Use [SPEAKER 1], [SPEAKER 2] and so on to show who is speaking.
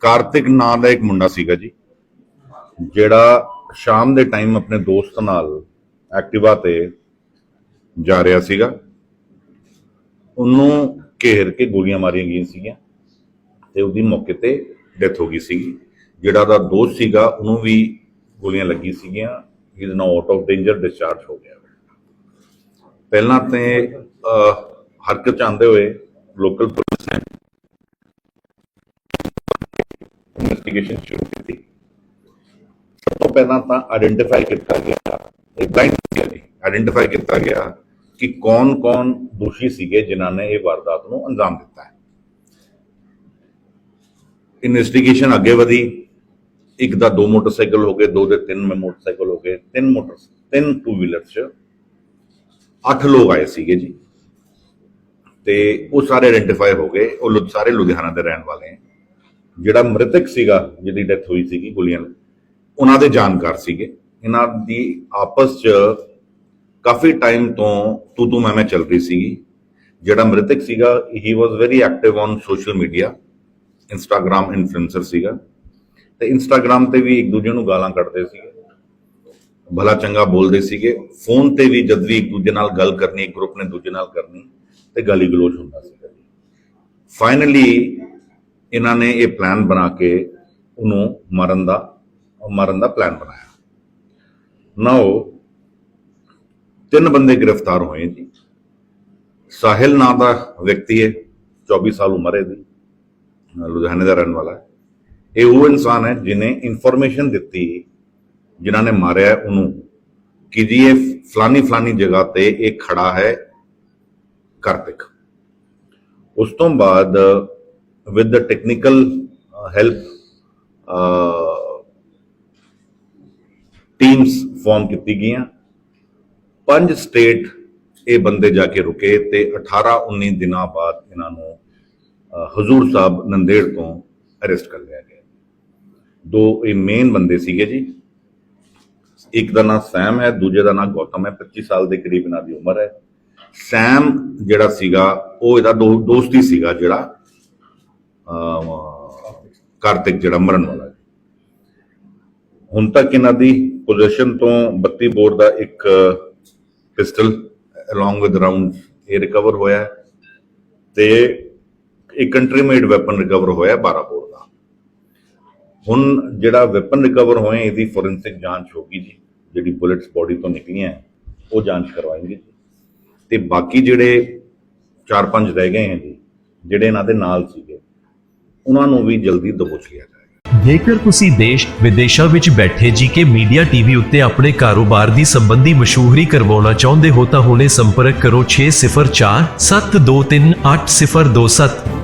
[SPEAKER 1] ਕਾਰਤਿਕ ਨਾਂ ਦਾ ਇੱਕ ਮੁੰਡਾ ਸੀਗਾ ਜੀ ਜਿਹੜਾ ਸ਼ਾਮ ਦੇ ਟਾਈਮ ਆਪਣੇ ਦੋਸਤ ਨਾਲ ਐਕਟਿਵਾ ਤੇ ਜਾ ਰਿਹਾ ਸੀਗਾ। ਉਹਨੂੰ ਘੇਰ ਕੇ ਗੋਲੀਆਂ ਮਾਰੀਆਂ ਗਈਆਂ ਸੀਗੀਆਂ ਤੇ ਉਹਦੀ ਮੌਕੇ ਤੇ ਡੈਥ ਹੋ ਗਈ ਸੀਗੀ। ਜਿਹੜਾ ਉਹਦਾ ਦੋਸਤ ਸੀਗਾ ਉਹਨੂੰ ਵੀ ਗੋਲੀਆਂ ਲੱਗੀ ਸੀਗੀਆਂ is now out of danger discharge ਹੋ ਗਿਆ। ਪਹਿਲਾਂ ਤੇ ਅਹ, ਹਰਕਤ ਚ ਆਉਂਦੇ ਹੋਏ ਲੋਕਲ ਪੁਲਿਸ ਨੇ ਇਨਵੈਸਟੀਗੇਸ਼ਨ ਸ਼ੁਰੂ ਕੀਤੀ। ਸਭ ਤੋਂ ਪਹਿਲਾਂ ਤਾਂ ਆਇਡੈਂਟੀਫਾਈ ਕੀਤਾ ਗਿਆ, ਇਹ ਬਲਾਈਂਡ ਸੀ ਆਇਡੈਂਟੀਫਾਈ ਕੀਤਾ ਗਿਆ ਕਿ ਕੌਣ-ਕੌਣ ਦੋਸ਼ੀ ਸੀਗੇ ਜਿਨ੍ਹਾਂ ਨੇ ਇਹ ਵਾਰਦਾਤ ਨੂੰ ਅੰਜਾਮ ਦਿੱਤਾ ਹੈ। ਇਨਵੈਸਟੀਗੇਸ਼ਨ ਅੱਗੇ ਵਧੀ। ਇੱਕ ਦਾ ਦੋ ਮੋਟਰਸਾਈਕਲ ਹੋ ਗਏ, ਦੋ ਦੇ ਤਿੰਨ ਮੋਟਰਸਾਈਕਲ ਹੋ ਗਏ, ਤਿੰਨ ਮੋਟਰ ਤਿੰਨ ਟੂ ਵੀਲਰ ਚ ਅੱਠ ਲੋਕ ਆਏ ਸੀਗੇ ਜੀ। ਤੇ ਉਹ ਸਾਰੇ ਆਇਡੈਂਟੀਫਾਈ ਹੋ ਗਏ। ਉਹ ਸਾਰੇ ਲੁਧਿਆਣਾ ਦੇ ਰਹਿਣ ਵਾਲੇ ਹੈ। ਜਿਹੜਾ ਮ੍ਰਿਤਕ ਸੀਗਾ, ਜਿਹਦੀ ਡੈਥ ਹੋਈ ਸੀਗੀ ਗੋਲੀਆਂ ਉਹਨਾਂ ਦੇ ਜਾਣਕਾਰ ਸੀਗੇ। ਇਹਨਾਂ ਦੀ ਆਪਸ ਚ ਕਾਫੀ ਟਾਈਮ ਤੋਂ ਤੂੰ ਤੂੰ ਮੈਂ ਮੈਂ ਚੱਲ ਰਹੀ ਸੀਗੀ। ਜਿਹੜਾ ਮ੍ਰਿਤਕ ਸੀਗਾ ਹੀ was very active on social media Instagram influencer ਸੀਗਾ। ਤੇ ਇੰਸਟਾਗ੍ਰam ਤੇ ਵੀ ਇੱਕ ਦੂਜੇ ਨੂੰ ਗਾਲਾਂ ਕੱਢਦੇ ਸੀਗੇ। ਭਲਾ ਚੰਗਾ ਬੋਲਦੇ ਸੀਗੇ। ਫੋਨ ਤੇ ਵੀ ਜਦ ਵੀ ਇੱਕ ਦੂਜੇ ਨਾਲ ਗੱਲ ਕਰਨੀ, ਇੱਕ ਗਰੁੱਪ ਨੇ ਦੂਜੇ ਨਾਲ ਕਰਨੀ, ਤੇ ਗਾਲੀ ਗਲੋਚ ਹੁੰਦਾ ਸੀਗਾ ਫਾਈਨਲੀ ਇਹਨਾਂ ਨੇ ਇਹ ਪਲਾਨ ਬਣਾ ਕੇ ਉਹਨੂੰ ਮਾਰਨ ਦਾ ਮਾਰਨ ਦਾ ਪਲਾਨ ਬਣਾਇਆ। ਨਾਓ ਤਿੰਨ ਬੰਦੇ ਗ੍ਰਿਫਤਾਰ ਹੋਏ ਜੀ। ਸਾਹਿਲ ਨਾਂ ਦਾ ਵਿਅਕਤੀ ਹੈ 24 ਸਾਲ ਉਮਰ ਹੈ ਦੀ ਲੁਧਿਆਣੇ ਦਾ ਰਹਿਣ ਵਾਲਾ ਹੈ। ਇਹ ਉਹ ਇਨਸਾਨ ਹੈ ਜਿਨੇ ਇਨਫੋਰਮੇਸ਼ਨ ਦਿੱਤੀ, ਜਿਨ੍ਹਾਂ ਨੇ ਮਾਰਿਆ ਹੈ ਉਹਨੂੰ। ਕਿ ਜੀ ਇਹ ਫਲਾਨੀ ਫਲਾਨੀ ਜਗ੍ਹਾ ਤੇ ਇਹ ਖੜਾ ਹੈ ਕਾਰਤਿਕ ਉਸ ਤੋਂ ਬਾਅਦ with the technical help teams form ਕੀਤੀ ਗਈਆਂ। ਪੰਜ ਸਟੇਟ ਇਹ ਬੰਦੇ ਜਾ ਕੇ ਰੁਕੇ ਤੇ 18 19 ਦਿਨਾਂ ਬਾਅਦ ਇਹਨਾਂ ਨੂੰ ਹਜ਼ੂਰ ਸਾਹਿਬ ਨੰਦੇੜ ਤੋਂ ਅਰੈਸਟ ਕਰ ਲਿਆ ਗਿਆ। ਦੋ ਇਹ ਮੇਨ ਬੰਦੇ ਸੀਗੇ ਜੀ। ਇੱਕ ਦਾ ਨਾਮ ਸੈਮ ਹੈ, ਦੂਜੇ ਦਾ ਨਾਮ ਗੌਤਮ ਹੈ। 25 ਸਾਲ ਦੇ ਕਰੀਬ ਇਹਨਾਂ ਦੀ ਉਮਰ ਹੈ। ਸੈਮ ਜਿਹੜਾ ਸੀਗਾ, ਉਹ ਇਹਦਾ ਦੋ- ਦੋਸਤ ਹੀ ਸੀਗਾ ਜਿਹੜਾ ਕਾਰਤਿਕ ਜਿਹੜਾ ਮਰਨ ਵਾਲਾ ਹੈ ਹੁਣ ਤੱਕ ਇਹਨਾਂ ਦੀ ਪੋਜੀਸ਼ਨ ਤੋਂ 32 ਬੋਰ ਦਾ ਇੱਕ ਪਿਸਟਲ ਅਲੋਂਗ ਵਿਦ ਰਾਉਂਡ ਇਹ ਰਿਕਵਰ ਹੋਇਆ ਤੇ ਇੱਕ ਕੰਟਰੀ ਮੇਡ ਵੈਪਨ ਰਿਕਵਰ ਹੋਇਆ 12 ਬੋਰ ਦਾ। ਹੁਣ ਜਿਹੜਾ ਵੈਪਨ ਰਿਕਵਰ ਹੋਏ, ਇਹਦੀ ਫੋਰੈਂਸਿਕ ਜਾਂਚ ਹੋਗੀ ਜੀ। ਜਿਹੜੀ ਬੁਲੇਟਸ ਬੋਡੀ ਤੋਂ ਨਿਕਲੀਆਂ, ਉਹ ਜਾਂਚ ਕਰਵਾਏਂਗੇ ਜੀ। ਤੇ ਬਾਕੀ ਜਿਹੜੇ 4-5 ਰਹਿ ਗਏ ਹਨ ਜੀ, ਜਿਹੜੇ ਇਹਨਾਂ ਦੇ ਨਾਲ ਸੀ ਉਹਨਾਂ ਨੂੰ ਵੀ ਜਲਦੀ ਦਬੋਚ ਲਿਆ ਜਾਏਗਾ
[SPEAKER 2] ਜੇਕਰ ਤੁਸੀਂ ਦੇਸ਼, ਵਿਦੇਸ਼ਾਂ ਵਿੱਚ ਬੈਠੇ ਜੀਕੇ ਮੀਡੀਆ ਟੀਵੀ ਉੱਤੇ ਆਪਣੇ ਕਾਰੋਬਾਰ ਦੀ ਸੰਬੰਧੀ ਮਸ਼ਹੂਰੀ ਕਰਵਾਉਣਾ ਚਾਹੁੰਦੇ ਹੋ ਤਾਂ ਹੁਣੇ ਸੰਪਰਕ ਕਰੋ 604 723 8027